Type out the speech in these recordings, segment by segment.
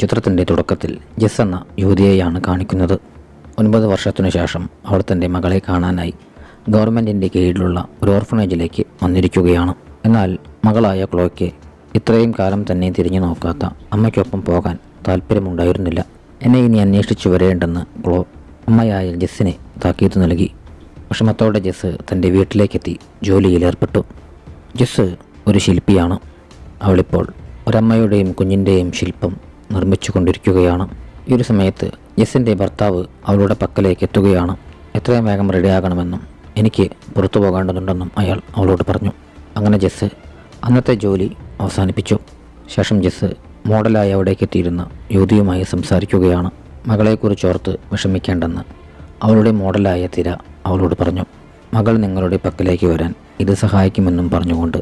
ചിത്രത്തിന്റെ തുടക്കത്തിൽ ജസ് എന്ന യുവതിയെയാണ് കാണിക്കുന്നത്. ഒൻപത് വർഷത്തിനു ശേഷം അവൾ തന്റെ മകളെ കാണാനായി ഗവൺമെന്റിന്റെ കീഴിലുള്ള ഒരു ഓർഫനേജിലേക്ക് വന്നിരിക്കുകയാണ്. എന്നാൽ മകളായ ക്ലോയ്ക്ക് ഇത്രയും കാലം തന്നെ തിരിഞ്ഞു നോക്കാത്ത അമ്മയ്ക്കൊപ്പം പോകാൻ താല്പര്യമുണ്ടായിരുന്നില്ല എന്നെ ഇനി അന്വേഷിച്ചു വരേണ്ടെന്ന് ക്ലോ അമ്മയായ ജെസ്സിനെ താക്കീത് നൽകി. വിഷമത്തോടെ ജെസ് തന്റെ വീട്ടിലേക്കെത്തി ജോലിയിലേർപ്പെട്ടു. ജെസ് ഒരു ശില്പിയാണ്. അവളിപ്പോൾ ഒരമ്മയുടെയും കുഞ്ഞിന്റെയും ശില്പം നിർമ്മിച്ചു കൊണ്ടിരിക്കുകയാണ് ഈ ഒരു സമയത്ത് യെസിന്റെ ഭർത്താവ് അവളുടെ പക്കലേക്ക് എത്തുകയാണ്. എത്രയും വേഗം റെഡിയാകണമെന്നും എനിക്ക് പുറത്തു പോകേണ്ടതുണ്ടെന്നും അയാൾ അവളോട് പറഞ്ഞു. അങ്ങനെ ജെസ് അന്നത്തെ ജോലി അവസാനിപ്പിച്ചു. ശേഷം ജെസ് മോഡലായി അവിടേക്ക് എത്തിയിരുന്ന യുവതിയുമായി സംസാരിക്കുകയാണ്. മകളെക്കുറിച്ചോർത്ത് വിഷമിക്കേണ്ടെന്ന് അവളുടെ മോഡലായ തിര അവളോട് പറഞ്ഞു. മകൾ നിങ്ങളുടെ പക്കലേക്ക് വരാൻ ഇത് സഹായിക്കുമെന്നും പറഞ്ഞുകൊണ്ട്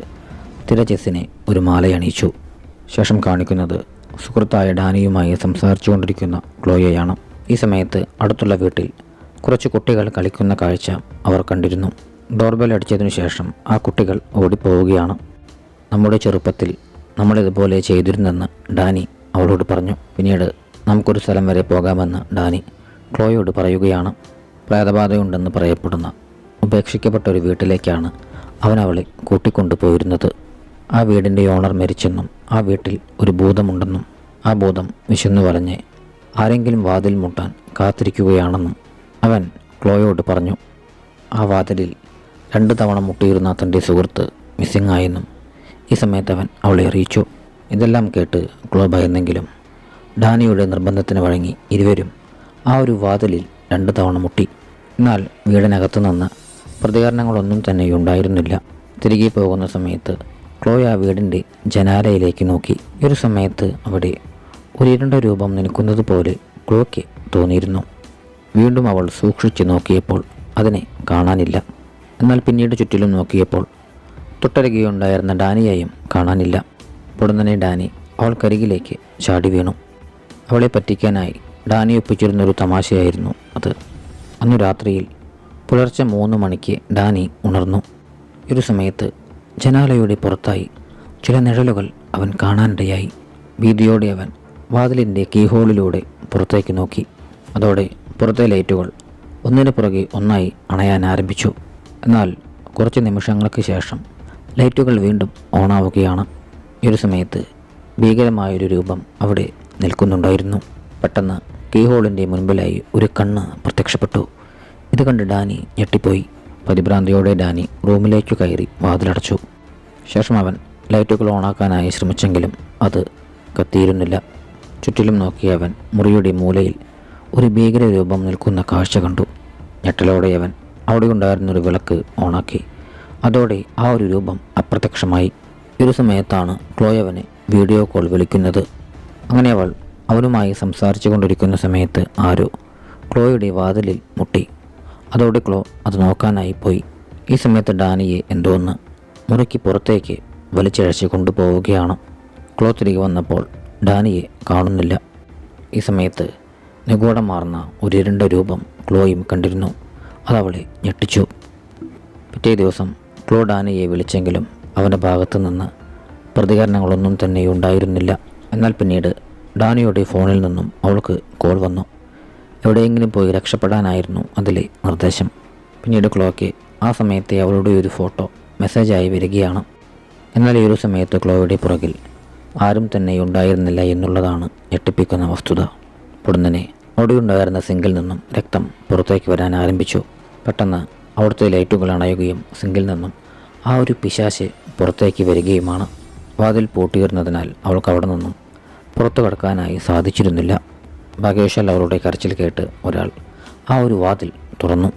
തിര ജെസ്സിനെ ഒരു മാലയണിയിച്ചു. ശേഷം കാണിക്കുന്നത് സുഹൃത്തായ ഡാനിയുമായി സംസാരിച്ചുകൊണ്ടിരിക്കുന്ന ക്ലോയയാണ്. ഈ സമയത്ത് അടുത്തുള്ള വീട്ടിൽ കുറച്ച് കുട്ടികൾ കളിക്കുന്ന കാഴ്ച അവർ കണ്ടിരുന്നു. ഡോർബെൽ അടിച്ചതിനു ശേഷം ആ കുട്ടികൾ ഓടിപ്പോവുകയാണ്. നമ്മുടെ ചെറുപ്പത്തിൽ നമ്മളിതുപോലെ ചെയ്തിരുന്നെന്ന് ഡാനി അവളോട് പറഞ്ഞു. പിന്നീട് നമുക്കൊരു സ്ഥലം വരെ പോകാമെന്ന് ഡാനി ക്ലോയോട് പറയുകയാണ്. പ്രേതബാധയുണ്ടെന്ന് പറയപ്പെടുന്ന ഉപേക്ഷിക്കപ്പെട്ട ഒരു വീട്ടിലേക്കാണ് അവൻ അവളെ കൂട്ടിക്കൊണ്ടുപോയിരുന്നത്. ആ വീടിന്റെ ഓണർ മരിച്ചെന്നും ആ വീട്ടിൽ ഒരു ഭൂതമുണ്ടെന്നും ആ ഭൂതം വിശന്നു പറഞ്ഞ് ആരെങ്കിലും വാതിൽ മുട്ടാൻ കാത്തിരിക്കുകയാണെന്നും അവൻ ക്ലോയോട് പറഞ്ഞു. ആ വാതിലിൽ രണ്ട് തവണ മുട്ടിയിരുന്ന തന്റെ സുഹൃത്ത് മിസ്സിംഗ് ആയെന്നും ഈ സമയത്ത് അവൻ അവളെ അറിയിച്ചു. ഇതെല്ലാം കേട്ട് ക്ലോ ഭയന്നെങ്കിലും ഡാനിയുടെ നിർബന്ധത്തിന് വഴങ്ങി ഇരുവരും ആ ഒരു വാതിലിൽ രണ്ട് തവണ മുട്ടി. എന്നാൽ വീടിനകത്തു നിന്ന് പ്രതികരണങ്ങളൊന്നും തന്നെ ഉണ്ടായിരുന്നില്ല. തിരികെ പോകുന്ന സമയത്ത് ക്ലോയ വീടിന്റെ ജനാലയിലേക്ക് നോക്കി. ഒരു സമയത്ത് അവിടെ ഒരു ഇരുണ്ട രൂപം നിൽക്കുന്നത് പോലെ ക്ലോയ്ക്ക് തോന്നിയിരുന്നു. വീണ്ടും അവൾ സൂക്ഷിച്ച് നോക്കിയപ്പോൾ അതിനെ കാണാനില്ല. എന്നാൽ പിന്നീട് ചുറ്റിലും നോക്കിയപ്പോൾ തൊട്ടരികെയുണ്ടായിരുന്ന ഡാനിയെയും കാണാനില്ല. പൊടുന്നനെ ഡാനി അവൾക്കരികിലേക്ക് ചാടി വീണു. അവളെ പറ്റിക്കാനായി ഡാനി ഒപ്പിച്ചിരുന്നൊരു തമാശയായിരുന്നു അത്. അന്നു രാത്രിയിൽ പുലർച്ചെ മൂന്ന് മണിക്ക് ഡാനി ഉണർന്നു. ഒരു സമയത്ത് ജനാലയുടെ പുറത്തായി ചില നിഴലുകൾ അവൻ കാണാനിടയായി. ഭീതിയോടെ അവൻ വാതിലിന്റെ കീഹോളിലൂടെ പുറത്തേക്ക് നോക്കി. അതോടെ പുറത്തെ ലൈറ്റുകൾ ഒന്നിനു പുറകെ ഒന്നായി അണയാൻ ആരംഭിച്ചു. എന്നാൽ കുറച്ച് നിമിഷങ്ങൾക്ക് ശേഷം ലൈറ്റുകൾ വീണ്ടും ഓണാവുകയാണ്. ഒരു സമയത്ത് ഭീകരമായൊരു രൂപം അവിടെ നിൽക്കുന്നുണ്ടായിരുന്നു. പെട്ടെന്ന് കീഹോളിന്റെ മുൻപിലായി ഒരു കണ്ണ് പ്രത്യക്ഷപ്പെട്ടു. ഇത് കണ്ട് ഡാനി ഞെട്ടിപ്പോയി. പരിഭ്രാന്തിയോടെ ഡാനി റൂമിലേക്ക് കയറി വാതിലടച്ചു. ശേഷം അവൻ ലൈറ്റുകൾ ഓണാക്കാനായി ശ്രമിച്ചെങ്കിലും അത് കത്തിയിരുന്നില്ല. ചുറ്റിലും നോക്കിയ അവൻ മുറിയുടെ മൂലയിൽ ഒരു ഭീകര രൂപം നിൽക്കുന്ന കാഴ്ച കണ്ടു. ഞെട്ടലോടെ അവൻ അവിടെ ഉണ്ടായിരുന്നൊരു വിളക്ക് ഓണാക്കി. അതോടെ ആ ഒരു രൂപം അപ്രത്യക്ഷമായി. ഒരു സമയത്താണ് ക്ലോയവനെ വീഡിയോ കോൾ വിളിക്കുന്നത്. അങ്ങനെ അവൾ അവനുമായി സംസാരിച്ചു കൊണ്ടിരിക്കുന്ന സമയത്ത് ആരോ ക്ലോയുടെ വാതിലിൽ മുട്ടി. അതോടെ ക്ലോ അത് നോക്കാനായി പോയി. ഈ സമയത്ത് ഡാനിയെ എന്തോ ഒന്ന് മുറിക്ക് പുറത്തേക്ക് വലിച്ചിഴച്ച് കൊണ്ടുപോവുകയാണ്. ക്ലോ തിരികെ വന്നപ്പോൾ ഡാനിയെ കാണുന്നില്ല. ഈ സമയത്ത് നിഗൂഢമാർന്ന ഒരു ഇരുണ്ട രൂപം ക്ലോയും കണ്ടിരുന്നു. അതവളെ ഞെട്ടിച്ചു. പിറ്റേ ദിവസം ക്ലോ ഡാനിയെ വിളിച്ചെങ്കിലും അവന്റെ ഭാഗത്തു നിന്ന് പ്രതികരണങ്ങളൊന്നും തന്നെ ഉണ്ടായിരുന്നില്ല. എന്നാൽ പിന്നീട് ഡാനിയുടെ ഫോണിൽ നിന്നും അവൾക്ക് കോൾ വന്നു. എവിടെയെങ്കിലും പോയി രക്ഷപ്പെടാനായിരുന്നു അതിലെ നിർദ്ദേശം. പിന്നീട് ക്ലോയ്ക്ക് ആ സമയത്തെ അവളുടെ ഒരു ഫോട്ടോ മെസ്സേജായി വരികയാണ്. എന്നാൽ ഈ ഒരു സമയത്ത് ക്ലോയുടെ പുറകിൽ ആരും തന്നെ ഉണ്ടായിരുന്നില്ല എന്നുള്ളതാണ് ഞെട്ടിപ്പിക്കുന്ന വസ്തുത. പൊടുന്നനെ ഒടിയുണ്ടായിരുന്ന സിങ്കിൽ നിന്നും രക്തം പുറത്തേക്ക് വരാൻ ആരംഭിച്ചു. പെട്ടെന്ന് അവിടുത്തെ ലൈറ്റുകൾ അണയുകയും സിങ്കിൽ നിന്നും ആ ഒരു പിശാശ് പുറത്തേക്ക് വരികയുമാണ്. വാതിൽ പൂട്ടിയിരുന്നതിനാൽ അവൾക്ക് അവിടെ നിന്നും പുറത്തു കടക്കാനായി സാധിച്ചിരുന്നില്ല. ഭാഗ്യവശാൽ അവരുടെ കരച്ചിൽ കേട്ട് ഒരാൾ ആ ഒരു വാതിൽ തുറന്നു.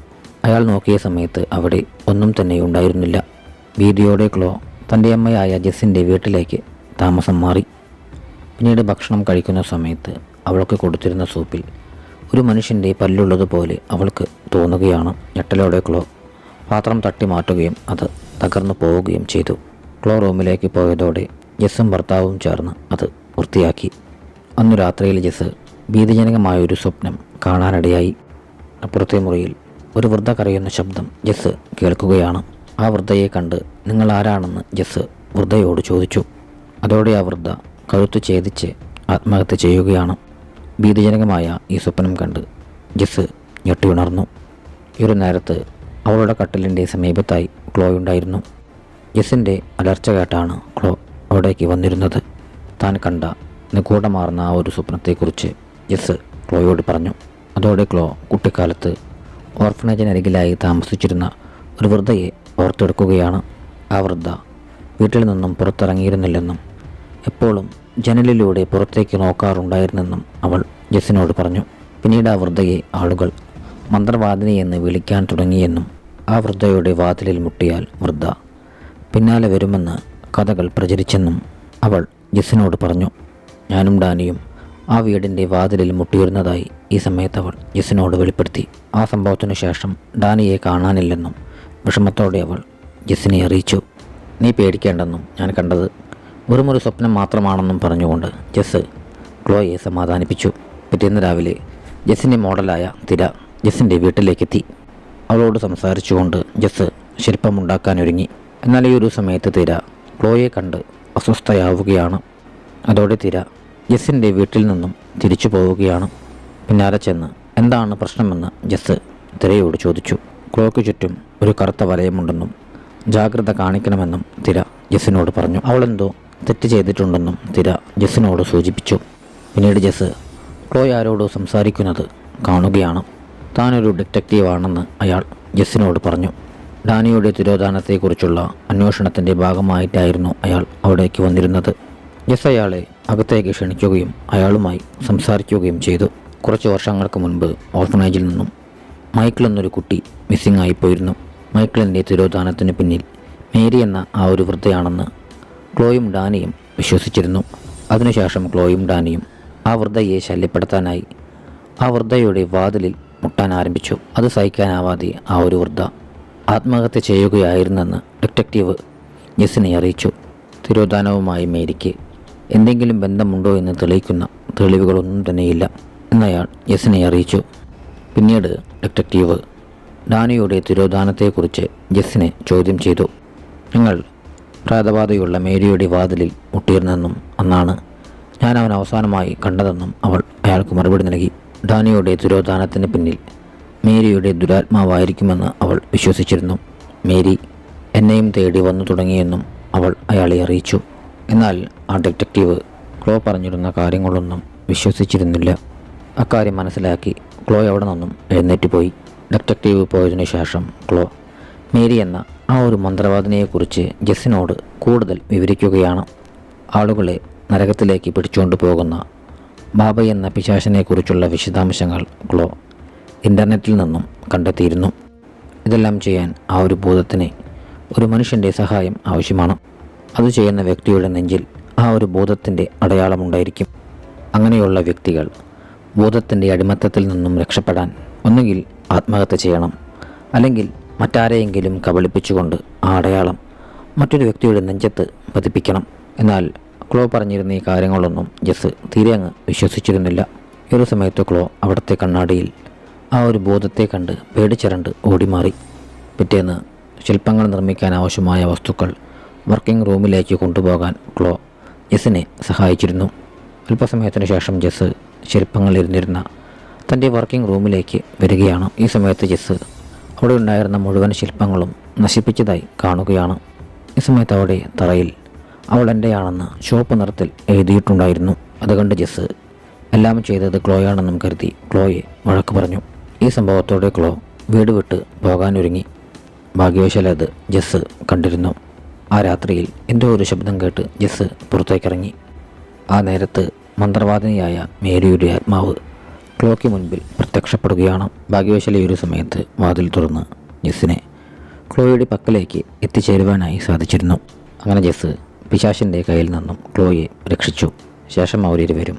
അയാൾ നോക്കിയ സമയത്ത് അവിടെ ഒന്നും തന്നെ ഉണ്ടായിരുന്നില്ല. ഭീതിയോടെ ക്ലോ തന്റെ അമ്മയായ ജെസ്സിന്റെ വീട്ടിലേക്ക് താമസം മാറി. പിന്നീട് ഭക്ഷണം കഴിക്കുന്ന സമയത്ത് അവൾക്ക് കൊടുത്തിരുന്ന സൂപ്പിൽ ഒരു മനുഷ്യന്റെ പല്ലുള്ളതുപോലെ അവൾക്ക് തോന്നുകയാണ്. ഞെട്ടലോടെ ക്ലോ പാത്രം തട്ടി മാറ്റുകയും അത് തകർന്നു പോവുകയും ചെയ്തു. ക്ലോ റൂമിലേക്ക് പോയതോടെ ജെസ്സും ഭർത്താവും ചേർന്ന് അത് വൃത്തിയാക്കി. അന്നു രാത്രിയിൽ ജസ് ഭീതിജനകമായൊരു സ്വപ്നം കാണാനിടയായി. അപ്പുറത്തെ മുറിയിൽ ഒരു വൃദ്ധ കരയുന്ന ശബ്ദം ജസ് കേൾക്കുകയാണ്. ആ വൃദ്ധയെ കണ്ട് നിങ്ങൾ ആരാണെന്ന്? ജസ് വൃദ്ധയോട് ചോദിച്ചു. അതോടെ ആ വൃദ്ധ കഴുത്തു ഛേദിച്ച് ആത്മഹത്യ ചെയ്യുകയാണ്. ഭീതിജനകമായ ഈ സ്വപ്നം കണ്ട് ജസ് ഞെട്ടിയുണർന്നു. ഒരു നേരത്ത് അവളുടെ കട്ടിലിന്റെ സമീപത്തായി ക്ലോ ഉണ്ടായിരുന്നു. ജസിന്റെ അലർച്ച കേട്ടാണ് ക്ലോ അവിടേക്ക് വന്നിരുന്നത്. താൻ കണ്ട നിഗൂഢമാർന്ന ആ ഒരു സ്വപ്നത്തെക്കുറിച്ച് ജസ് ക്ലോയോട് പറഞ്ഞു. അതോടെ ക്ലോ കുട്ടിക്കാലത്ത് ഓർഫനേജിനരികിലായി താമസിച്ചിരുന്ന ഒരു വൃദ്ധയെ ഓർത്തെടുക്കുകയാണ് ആ വൃദ്ധ. വീട്ടിൽ നിന്നും പുറത്തിറങ്ങിയിരുന്നില്ലെന്നും എപ്പോഴും ജനലിലൂടെ പുറത്തേക്ക് നോക്കാറുണ്ടായിരുന്നെന്നും അവൾ ജെസ്സിനോട് പറഞ്ഞു. പിന്നീട് ആ വൃദ്ധയെ ആളുകൾ മന്ത്രവാദിനി എന്ന് വിളിക്കാൻ തുടങ്ങിയെന്നും ആ വൃദ്ധയുടെ വാതിലിൽ മുട്ടിയാൽ വൃദ്ധ പിന്നാലെ വരുമെന്ന് കഥകൾ പ്രചരിച്ചെന്നും അവൾ ജെസ്സിനോട് പറഞ്ഞു. ഞാനും ഡാനിയും ആ വീടിന്റെ വാതിലിൽ മുട്ടിയിരുന്നതായി ഈ സമയത്ത് അവൾ ജിസിനോട് വെളിപ്പെടുത്തി. ആ സംഭവത്തിനു ശേഷം ഡാനിയെ കാണാനില്ലെന്നും വിഷമത്തോടെ അവൾ ജിസിനെ അറിയിച്ചു. നീ പേടിക്കേണ്ടെന്നും ഞാൻ കണ്ടത് വെറുമൊരു സ്വപ്നം മാത്രമാണെന്നും പറഞ്ഞുകൊണ്ട് ജെസ് ക്ലോയെ സമാധാനിപ്പിച്ചു. പിറ്റേന്ന് രാവിലെ ജെസ്സിന്റെ മോഡലായ തിര ജെസ്സിന്റെ വീട്ടിലേക്കെത്തി. അവളോട് സംസാരിച്ചുകൊണ്ട് ജെസ് ശില്പമുണ്ടാക്കാനൊരുങ്ങി. എന്നാൽ ഈ ഒരു സമയത്ത് തിര ക്ലോയെ കണ്ട് അസ്വസ്ഥയാവുകയാണ്. അതോടെ തിര ജസ്സിന്റെ വീട്ടിൽ നിന്നും തിരിച്ചു പോവുകയാണ്. പിന്നാലെ ചെന്ന് എന്താണ് പ്രശ്നമെന്ന്? ജസ് തിരയോട് ചോദിച്ചു. ക്ലോക്ക് ചുറ്റും ഒരു കറുത്ത വലയമുണ്ടെന്നും ജാഗ്രത കാണിക്കണമെന്നും തിര ജസ്സിനോട് പറഞ്ഞു. അവളെന്തോ തെറ്റ് ചെയ്തിട്ടുണ്ടെന്നും തിര ജസ്സിനോട് സൂചിപ്പിച്ചു. പിന്നീട് ജസ് ക്ലോയ് ആരോടോ സംസാരിക്കുന്നത് കാണുകയാണ്. താനൊരു ഡിറ്റക്റ്റീവാണെന്ന് അയാൾ ജസ്സിനോട് പറഞ്ഞു. ഡാനിയുടെ തിരോധാനത്തെക്കുറിച്ചുള്ള അന്വേഷണത്തിന്റെ ഭാഗമായിട്ടായിരുന്നു അയാൾ അവിടേക്ക് വന്നിരുന്നത്. ജെസ് അയാളെ അകത്തേക്ക് ക്ഷണിക്കുകയും അയാളുമായി സംസാരിക്കുകയും ചെയ്തു. കുറച്ച് വർഷങ്ങൾക്ക് മുൻപ് ഓർഫനേജിൽ നിന്നും മൈക്കിൾ എന്നൊരു കുട്ടി മിസ്സിംഗ് ആയിപ്പോയിരുന്നു മൈക്കിളിന്റെ തിരോധാനത്തിന് പിന്നിൽ മേരി എന്ന ആ ഒരു വൃദ്ധയാണെന്ന് ക്ലോയും ഡാനിയും വിശ്വസിച്ചിരുന്നു. അതിനുശേഷം ക്ലോയും ഡാനിയും ആ വൃദ്ധയെ ശല്യപ്പെടുത്താനായി ആ വൃദ്ധയുടെ വാതിലിൽ മുട്ടാൻ ആരംഭിച്ചു. അത് സഹിക്കാനാവാതെ ആ ഒരു വൃദ്ധ ആത്മഹത്യ ചെയ്യുകയായിരുന്നെന്ന് ഡിറ്റക്റ്റീവ് ജെസ്സിനെ അറിയിച്ചു. തിരോധാനവുമായി മേരിക്ക് എന്തെങ്കിലും ബന്ധമുണ്ടോ എന്ന് തെളിയിക്കുന്ന തെളിവുകളൊന്നും തന്നെയില്ല എന്നയാൾ ജെസ്സിനെ അറിയിച്ചു. പിന്നീട് ഡിറ്റക്റ്റീവ് ഡാനിയുടെ തിരോധാനത്തെക്കുറിച്ച് ജെസ്സിനെ ചോദ്യം ചെയ്തു. ഞങ്ങൾ പ്രാതപാതയുള്ള മേരിയുടെ വാതിലിൽ മുട്ടിയിരുന്നെന്നും അന്നാണ്. ഞാൻ അവൻ അവസാനമായി കണ്ടതെന്നും അവൾ അയാൾക്ക് മറുപടി നൽകി. ഡാനിയുടെ തിരോധാനത്തിന് പിന്നിൽ മേരിയുടെ ദുരാത്മാവായിരിക്കുമെന്ന് അവൾ വിശ്വസിച്ചിരുന്നു. മേരി എന്നെയും തേടി വന്നു തുടങ്ങിയെന്നും അവൾ അയാളെ അറിയിച്ചു. എന്നാൽ ആ ഡിറ്റക്റ്റീവ് ക്ലോ പറഞ്ഞിരുന്ന കാര്യങ്ങളൊന്നും വിശ്വസിച്ചിരുന്നില്ല. അക്കാര്യം മനസ്സിലാക്കി ക്ലോ അവിടെ നിന്നും എഴുന്നേറ്റ് പോയി ഡിറ്റക്റ്റീവ് പോയതിനു ശേഷം ക്ലോ മേരി എന്ന ആ ഒരു മന്ത്രവാദിനെക്കുറിച്ച് ജസ്സിനോട് കൂടുതൽ വിവരിക്കുകയാണ്. ആളുകളെ നരകത്തിലേക്ക് പിടിച്ചുകൊണ്ട് പോകുന്ന ബാബ എന്ന പിശാശിനെക്കുറിച്ചുള്ള വിശദാംശങ്ങൾ ക്ലോ ഇന്റർനെറ്റിൽ നിന്നും കണ്ടെത്തിയിരുന്നു. ഇതെല്ലാം ചെയ്യാൻ ആ ഒരു ഭൂതത്തിന് ഒരു മനുഷ്യന്റെ സഹായം ആവശ്യമാണ്. അത് ചെയ്യുന്ന വ്യക്തിയുടെ നെഞ്ചിൽ ആ ഒരു ഭൂതത്തിന്റെ അടയാളമുണ്ടായിരിക്കും. അങ്ങനെയുള്ള വ്യക്തികൾ ഭൂതത്തിന്റെ അടിമത്തത്തിൽ നിന്നും രക്ഷപ്പെടാൻ ഒന്നുകിൽ ആത്മഹത്യ ചെയ്യണം അല്ലെങ്കിൽ മറ്റാരെയെങ്കിലും കബളിപ്പിച്ചുകൊണ്ട് ആ അടയാളം മറ്റൊരു വ്യക്തിയുടെ നെഞ്ചത്ത് പതിപ്പിക്കണം. എന്നാൽ ക്ലോ പറഞ്ഞിരുന്ന ഈ കാര്യങ്ങളൊന്നും ജസ് തീരെ അങ്ങ് വിശ്വസിച്ചിരുന്നില്ല. ഒരു സമയത്ത് ക്ലോ അവിടുത്തെ കണ്ണാടിയിൽ ആ ഒരു ബോധത്തെ കണ്ട് പേടിച്ചിരണ്ട് ഓടിമാറി. പിറ്റേന്ന് ശില്പങ്ങൾ നിർമ്മിക്കാൻ ആവശ്യമായ വസ്തുക്കൾ വർക്കിംഗ് റൂമിലേക്ക് കൊണ്ടുപോകാൻ ക്ലോ ജെസ്സിനെ സഹായിച്ചിരുന്നു. അല്പസമയത്തിന് ശേഷം ജെസ് ശില്പങ്ങളിരുന്നിരുന്ന തന്റെ വർക്കിംഗ് റൂമിലേക്ക് വരികയാണ്. ഈ സമയത്ത് ജെസ് അവിടെ ഉണ്ടായിരുന്ന മുഴുവൻ ശില്പങ്ങളും നശിപ്പിച്ചതായി കാണുകയാണ്. ഈ സമയത്ത് അവിടെ തറയിൽ അവൾ എന്റെയാണെന്ന് ചുവപ്പ് നിറത്തിൽ എഴുതിയിട്ടുണ്ടായിരുന്നു. അതുകൊണ്ട് ജെസ് എല്ലാം ചെയ്തത് ക്ലോയാണെന്നും കരുതി ക്ലോയെ വഴക്ക് പറഞ്ഞു. ഈ സംഭവത്തോടെ ക്ലോ വീട് വിട്ട് പോകാനൊരുങ്ങി. ഭാഗ്യവശാലത് ജസ് കണ്ടിരുന്നു. ആ രാത്രിയിൽ എന്തോ ഒരു ശബ്ദം കേട്ട് ജസ് പുറത്തേക്കിറങ്ങി. ആ നേരത്ത് മന്ത്രവാദിനിയായ മേരിയുടെ ആത്മാവ് ക്ലോക്ക് മുൻപിൽ പ്രത്യക്ഷപ്പെടുകയാണ്. ഭാഗ്യവശാലി ഒരു സമയത്ത് വാതിൽ തുറന്ന് ജസ്സിനെ ക്ലോയുടെ പക്കലേക്ക് എത്തിച്ചേരുവാനായി സാധിച്ചിരുന്നു. അങ്ങനെ ജെസ് പിശാശിന്റെ കയ്യിൽ നിന്നും ക്ലോയെ രക്ഷിച്ചു. ശേഷം അവരിരുവരും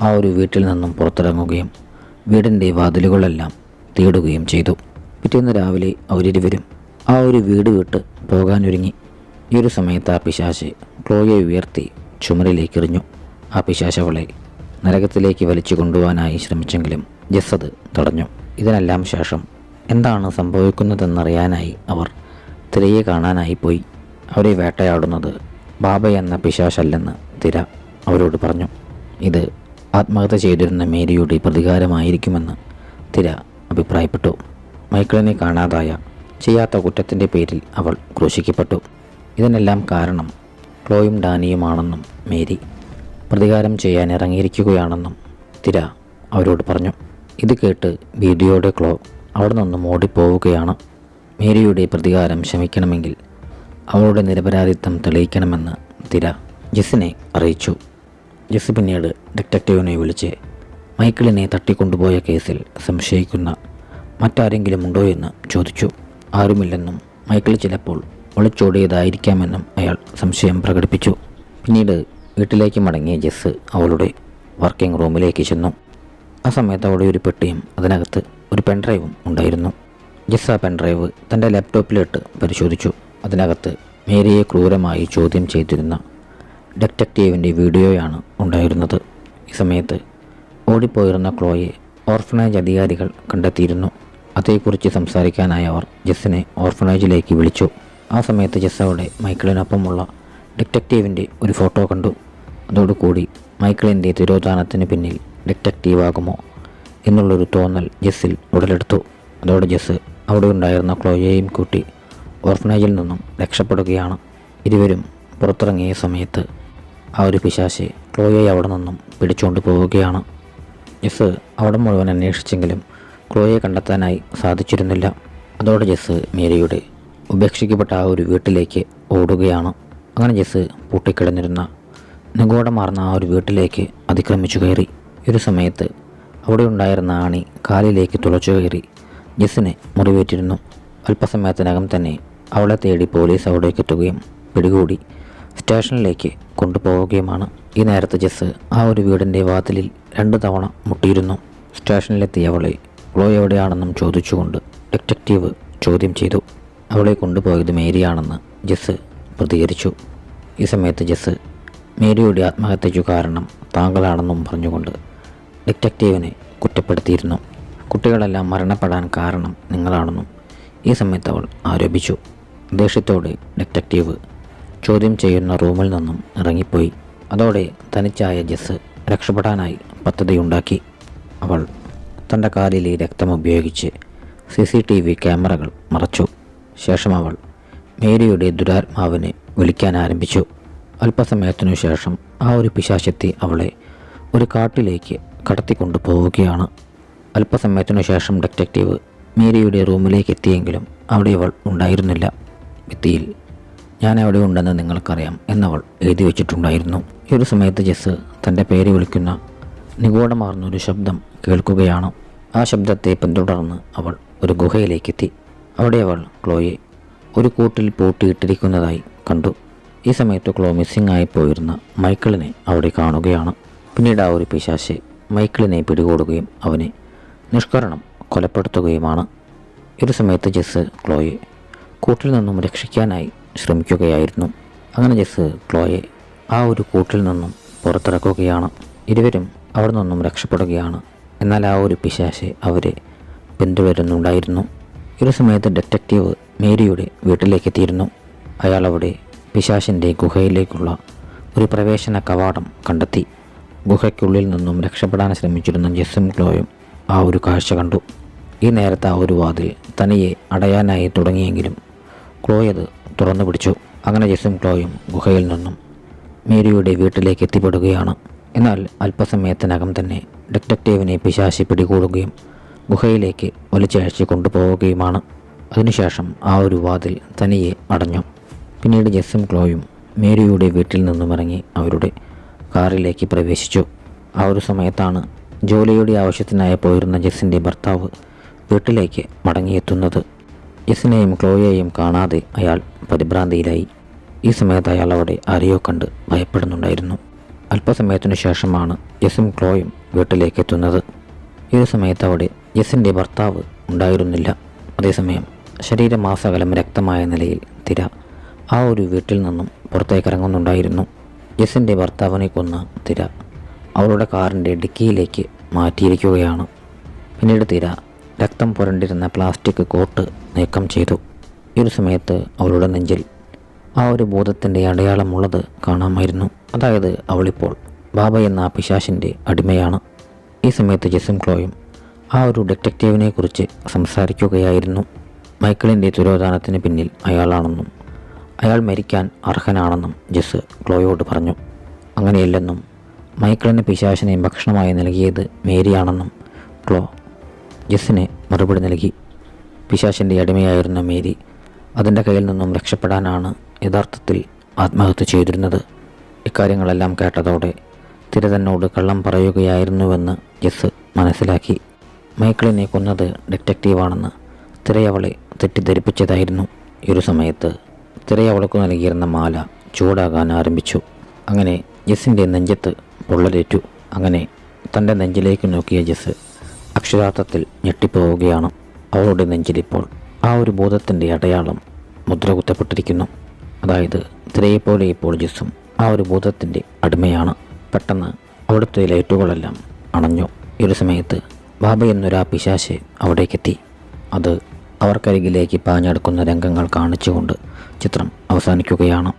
ആ ഒരു വീട്ടിൽ നിന്നും പുറത്തിറങ്ങുകയും വീടിന്റെ വാതിലുകളെല്ലാം തേടുകയും ചെയ്തു. പിറ്റേന്ന് രാവിലെ അവരിരുവരും ആ ഒരു വീട് വിട്ട് പോകാനൊരുങ്ങി. ഈ ഒരു സമയത്ത് ആ പിശാശ് ക്ലോയെ ഉയർത്തി ചുമരിലേക്ക് എറിഞ്ഞു. ആ പിശാശ് അവളെ നരകത്തിലേക്ക് വലിച്ചു കൊണ്ടുപോകാനായി ശ്രമിച്ചെങ്കിലും ജസ്സത് തടഞ്ഞു. ഇതിനെല്ലാം ശേഷം എന്താണ് സംഭവിക്കുന്നതെന്നറിയാനായി അവർ തിരയെ കാണാനായി പോയി. അവരെ വേട്ടയാടുന്നത് ബാബ എന്ന പിശാശല്ലെന്ന് തിര അവരോട് പറഞ്ഞു. ഇത് ആത്മഹത്യ ചെയ്തിരുന്ന മേരിയുടെ പ്രതികാരമായിരിക്കുമെന്ന് തിര അഭിപ്രായപ്പെട്ടു. മൈക്കിളിനെ കാണാതായ ചെയ്യാത്ത കുറ്റത്തിന്റെ പേരിൽ അവൾ ക്രൂശിക്കപ്പെട്ടു. ഇതിനെല്ലാം കാരണം ക്ലോയും ഡാനിയുമാണെന്നും മേരി പ്രതികാരം ചെയ്യാൻ ഇറങ്ങിയിരിക്കുകയാണെന്നും തിര അവരോട് പറഞ്ഞു. ഇത് കേട്ട് ഭീതിയോടെ ക്ലോ അവിടെ നിന്നും ഓടിപ്പോവുകയാണ് മേരിയുടെ പ്രതികാരം ശമിക്കണമെങ്കിൽ അവളുടെ നിരപരാധിത്വം തെളിയിക്കണമെന്ന് തിര ജെസ്സിനെ അറിയിച്ചു. ജെസ് പിന്നീട് ഡിറ്റക്റ്റീവിനെ വിളിച്ച് മൈക്കിളിനെ തട്ടിക്കൊണ്ടുപോയ കേസിൽ സംശയിക്കുന്ന മറ്റാരെങ്കിലും ഉണ്ടോ എന്ന് ചോദിച്ചു. ആരുമില്ലെന്നും മൈക്കിൾ ചിലപ്പോൾ ഒളിച്ചോടിയതായിരിക്കാമെന്നും അയാൾ സംശയം പ്രകടിപ്പിച്ചു. പിന്നീട് വീട്ടിലേക്ക് മടങ്ങിയ ജെസ് അവളുടെ വർക്കിംഗ് റൂമിലേക്ക് ചെന്നു. ആ സമയത്ത് അവിടെ ഒരു പെട്ടിയും അതിനകത്ത് ഒരു പെൻഡ്രൈവും ഉണ്ടായിരുന്നു. ജെസ് ആ പെൻഡ്രൈവ് തന്റെ ലാപ്ടോപ്പിലിട്ട് പരിശോധിച്ചു. അതിനകത്ത് മേരിയെ ക്രൂരമായി ചോദ്യം ചെയ്തിരുന്ന ഡെറ്റക്റ്റീവിന്റെ വീഡിയോയാണ് ഉണ്ടായിരുന്നത്. ഈ സമയത്ത് ഓടിപ്പോയിരുന്ന ക്ലോയെ ഓർഫനേജ് അധികാരികൾ കണ്ടെത്തിയിരുന്നു. അതേക്കുറിച്ച് സംസാരിക്കാനായി അവർ ജെസ്സിനെ ഓർഫനേജിലേക്ക് വിളിച്ചു. ആ സമയത്ത് ജെസ്സയുടെ മൈക്കിളിനൊപ്പമുള്ള ഡിറ്റക്റ്റീവിന്റെ ഒരു ഫോട്ടോ കണ്ടു. അതോടുകൂടി മൈക്കിളിന്റെ തിരോധാനത്തിന് പിന്നിൽ ഡിറ്റക്റ്റീവാകുമോ എന്നുള്ളൊരു തോന്നൽ ജെസ്സിൽ ഉടലെടുത്തു. അതോടെ ജെസ് അവിടെ ഉണ്ടായിരുന്ന ക്ലോയയെയും കൂട്ടി ഓർഫനേജിൽ നിന്നും രക്ഷപ്പെടുകയാണ്. ഇരുവരും പുറത്തിറങ്ങിയ സമയത്ത് ആ ഒരു പിശാശെ ക്ലോയെ അവിടെ നിന്നും പിടിച്ചുകൊണ്ട് പോവുകയാണ്. ജെസ് അവിടെ മുഴുവൻ അന്വേഷിച്ചെങ്കിലും ക്ലോയെ കണ്ടെത്താനായി സാധിച്ചിരുന്നില്ല. അതോടെ ജെസ് മേരിയുടെ ഉപേക്ഷിക്കപ്പെട്ട ആ ഒരു വീട്ടിലേക്ക് ഓടുകയാണ്. അങ്ങനെ ജെസ് പൂട്ടിക്കിടന്നിരുന്ന നിഗൂഢമാർന്ന ആ ഒരു വീട്ടിലേക്ക് അതിക്രമിച്ചു കയറി. ഒരു സമയത്ത് അവിടെ ഉണ്ടായിരുന്ന ആണി കാലിലേക്ക് തുളച്ചു കയറി ജെസ്സിനെ മുറിവേറ്റിരുന്നു. അല്പസമയത്തിനകം തന്നെ അവളെ തേടി പോലീസ് അവിടേക്ക് എത്തുകയും പിടികൂടി സ്റ്റേഷനിലേക്ക് കൊണ്ടുപോവുകയുമാണ്. ഈ നേരത്തെ ജെസ് ആ ഒരു വീടിന്റെ വാതിലിൽ രണ്ട് തവണ മുട്ടിയിരുന്നു. സ്റ്റേഷനിലെത്തിയ അവളെ എവിടെയാണെന്നും ചോദിച്ചുകൊണ്ട് ഡിറ്റക്റ്റീവ് ചോദ്യം ചെയ്തു. അവളെ കൊണ്ടുപോയത് മേരിയാണെന്ന് ജസ് പ്രതികരിച്ചു. ഈ സമയത്ത് ജസ് മേരിയുടെ ആത്മഹത്യയ്ക്കു കാരണം താങ്കളാണെന്നും പറഞ്ഞുകൊണ്ട് ഡിറ്റക്റ്റീവിനെ കുറ്റപ്പെടുത്തിയിരുന്നു. കുട്ടികളെല്ലാം മരണപ്പെടാൻ കാരണം നിങ്ങളാണെന്നും ഈ സമയത്ത് അവൾ ആരോപിച്ചു. ദേഷ്യത്തോടെ ഡിറ്റക്റ്റീവ് ചോദ്യം ചെയ്യുന്ന റൂമിൽ നിന്നും ഇറങ്ങിപ്പോയി. അതോടെ തനിച്ചായ ജസ് രക്ഷപ്പെടാനായി പദ്ധതിയുണ്ടാക്കി. അവൾ തന്റെ കാലിലെ രക്തം ഉപയോഗിച്ച് സി സി ടി വി ക്യാമറകൾ മറച്ചു. ശേഷം അവൾ മേരിയുടെ ദുരാത്മാവിനെ വിളിക്കാൻ ആരംഭിച്ചു. അല്പസമയത്തിനു ശേഷം ആ ഒരു പിശാശെത്തി അവളെ ഒരു കാട്ടിലേക്ക് കടത്തിക്കൊണ്ടു പോവുകയാണ്. അല്പസമയത്തിനു ശേഷം ഡിറ്റക്റ്റീവ് മേരിയുടെ റൂമിലേക്ക് എത്തിയെങ്കിലും അവിടെ അവൾ ഉണ്ടായിരുന്നില്ല. ഭിത്തിയിൽ ഞാൻ അവിടെ ഉണ്ടെന്ന് നിങ്ങൾക്കറിയാം എന്നവൾ എഴുതി വെച്ചിട്ടുണ്ടായിരുന്നു. ഈ ഒരു സമയത്ത് ജെസ് തന്റെ പേര് വിളിക്കുന്ന നിഗൂഢമാർന്ന ഒരു ശബ്ദം കേൾക്കുകയാണ്. ആ ശബ്ദത്തെ പിന്തുടർന്ന് അവൾ ഒരു ഗുഹയിലേക്കെത്തി. അവിടെ അവൾ ക്ലോയെ ഒരു കൂട്ടിൽ പൂട്ടിയിട്ടിരിക്കുന്നതായി കണ്ടു. ഈ സമയത്ത് ക്ലോ മിസ്സിംഗ് ആയി പോയിരുന്ന മൈക്കിളിനെ അവിടെ കാണുകയാണ്. പിന്നീട് ആ ഒരു പിശാശെ മൈക്കിളിനെ പിടികൂടുകയും അവനെ നിഷ്കരണം കൊലപ്പെടുത്തുകയുമാണ്. ഒരു സമയത്ത് ജെസ് ക്ലോയെ കൂട്ടിൽ നിന്നും രക്ഷിക്കാനായി ശ്രമിക്കുകയായിരുന്നു. അങ്ങനെ ജെസ് ക്ലോയെ ആ ഒരു കൂട്ടിൽ നിന്നും പുറത്തിറക്കുകയാണ്. ഇരുവരും അവിടെ നിന്നും രക്ഷപ്പെടുകയാണ്. എന്നാൽ ആ ഒരു പിശാശെ അവരെ പിന്തുടരുന്നുണ്ടായിരുന്നു. ഒരു സമയത്ത് ഡിറ്റക്റ്റീവ് മേരിയുടെ വീട്ടിലേക്ക് എത്തിയിരുന്നു അയാൾ അവിടെ പിശാശിന്റെ ഗുഹയിലേക്കുള്ള ഒരു പ്രവേശന കവാടം കണ്ടെത്തി. ഗുഹയ്ക്കുള്ളിൽ നിന്നും രക്ഷപ്പെടാൻ ശ്രമിച്ചിരുന്ന ജെസ്സും ക്ലോയും ആ ഒരു കാഴ്ച കണ്ടു. ഈ നേരത്തെ ആ ഒരു വാതിൽ തനിയെ അടയാനായി തുടങ്ങിയെങ്കിലും ക്ലോയ് അത് തുറന്നു പിടിച്ചു. അങ്ങനെ ജെസ്സും ക്ലോയും ഗുഹയിൽ നിന്നും മേരിയുടെ വീട്ടിലേക്ക് എത്തിപ്പെടുകയാണ് എന്നാൽ അല്പസമയത്തിനകം തന്നെ ഡിറ്റക്റ്റീവിനെ പിശാശി പിടികൂടുകയും ഗുഹയിലേക്ക് ഒലിച്ചയച്ച് കൊണ്ടുപോവുകയുമാണ്. അതിനുശേഷം ആ ഒരു വാതിൽ തനിയെ അടഞ്ഞു. പിന്നീട് ജെസ്സും ക്ലോയും മേരിയുടെ വീട്ടിൽ നിന്നും ഇറങ്ങി അവരുടെ കാറിലേക്ക് പ്രവേശിച്ചു. ആ ഒരു സമയത്താണ് ജോലിയുടെ ആവശ്യത്തിനായി പോയിരുന്ന ജെസ്സിന്റെ ഭർത്താവ് വീട്ടിലേക്ക് മടങ്ങിയെത്തുന്നത്. ജെസ്സിനെയും ക്ലോയെയും കാണാതെ അയാൾ പരിഭ്രാന്തിയിലായി. ഈ സമയത്ത് അയാൾ അവിടെ ആരെയോ കണ്ട് ഭയപ്പെടുന്നുണ്ടായിരുന്നു. അല്പസമയത്തിനു ശേഷമാണ് ജെസ്സും ക്ലോയും വീട്ടിലേക്ക് എത്തുന്നത്. ഈ സമയത്ത് അവിടെ ജെസ്സിന്റെ ഭർത്താവ് ഉണ്ടായിരുന്നില്ല. അതേസമയം ശരീരമാസകലം രക്തമായ നിലയിൽ തിര ആ ഒരു വീട്ടിൽ നിന്നും പുറത്തേക്ക് ഇറങ്ങുന്നുണ്ടായിരുന്നു ജെസ്സിന്റെ ഭർത്താവിനെ കൊന്ന തിര അവളുടെ കാറിന്റെ ഡിക്കിയിലേക്ക് മാറ്റിയിരിക്കുകയാണ്. പിന്നീട് തിര രക്തം പുരണ്ടിരുന്ന പ്ലാസ്റ്റിക് കോട്ട് നീക്കം ചെയ്തു. ഈ ഒരു സമയത്ത് അവളുടെ നെഞ്ചിൽ ആ ഒരു ബോധത്തിന്റെ അടയാളമുള്ളത് കാണാമായിരുന്നു. അതായത് അവളിപ്പോൾ ബാബ എന്ന പിശാശിന്റെ അടിമയാണ്. ഈ സമയത്ത് ജെസും ക്ലോയും ആ ഒരു ഡിറ്റക്റ്റീവിനെ കുറിച്ച് സംസാരിക്കുകയായിരുന്നു മൈക്കിളിന്റെ തിരോധാനത്തിന് പിന്നിൽ അയാളാണെന്നും അയാൾ മരിക്കാൻ അർഹനാണെന്നും ജെസ് ക്ലോയോട് പറഞ്ഞു. അങ്ങനെയല്ലെന്നും മൈക്കിളിന് പിശാശിനെ ഭക്ഷണമായി നൽകിയത് മേരിയാണെന്നും ക്ലോ ജെസ്സിന് മറുപടി നൽകി. പിശാശിന്റെ അടിമയായിരുന്ന മേരി അതിന്റെ കയ്യിൽ നിന്നും രക്ഷപ്പെടാനാണ് യഥാർത്ഥത്തിൽ ആത്മഹത്യ ചെയ്തിരുന്നത്. ഇക്കാര്യങ്ങളെല്ലാം കേട്ടതോടെ തിരതന്നോട് കള്ളം പറയുകയായിരുന്നുവെന്ന് ജെസ് മനസ്സിലാക്കി. മൈക്കിളിനെ കൊന്നത് ഡിറ്റക്റ്റീവാണെന്ന് തിരയവളെ തെറ്റിദ്ധരിപ്പിച്ചതായിരുന്നു. ഒരു സമയത്ത് തിരയവളക്കു നൽകിയിരുന്ന മാല ചൂടാകാൻ ആരംഭിച്ചു. അങ്ങനെ ജെസ്സിന്റെ നെഞ്ചത്ത് പൊള്ളലേറ്റു. അങ്ങനെ തന്റെ നെഞ്ചിലേക്ക് നോക്കിയ ജെസ് അക്ഷരാർത്ഥത്തിൽ ഞെട്ടിപ്പോവുകയാണ്. അവളുടെ നെഞ്ചിലിപ്പോൾ ആ ഒരു ബോധത്തിന്റെ അടയാളം മുദ്ര കുത്തപ്പെട്ടിരിക്കുന്നു അതായത് തിരയെപ്പോലെ ഇപ്പോൾ ജെസ്സും ആ ഒരു ബോധത്തിന്റെ അടിമയാണ്. പെട്ടെന്ന് അവിടുത്തെ ലൈറ്റുകളെല്ലാം അണഞ്ഞു. ഒരു സമയത്ത് ബാബ എന്നൊരു എന്നൊരാ പിശാശ് അവിടേക്കെത്തി. അത് അവർക്കരികിലേക്ക് പാഞ്ഞെടുക്കുന്ന രംഗങ്ങൾ കാണിച്ചുകൊണ്ട് ചിത്രം അവസാനിക്കുകയാണ്.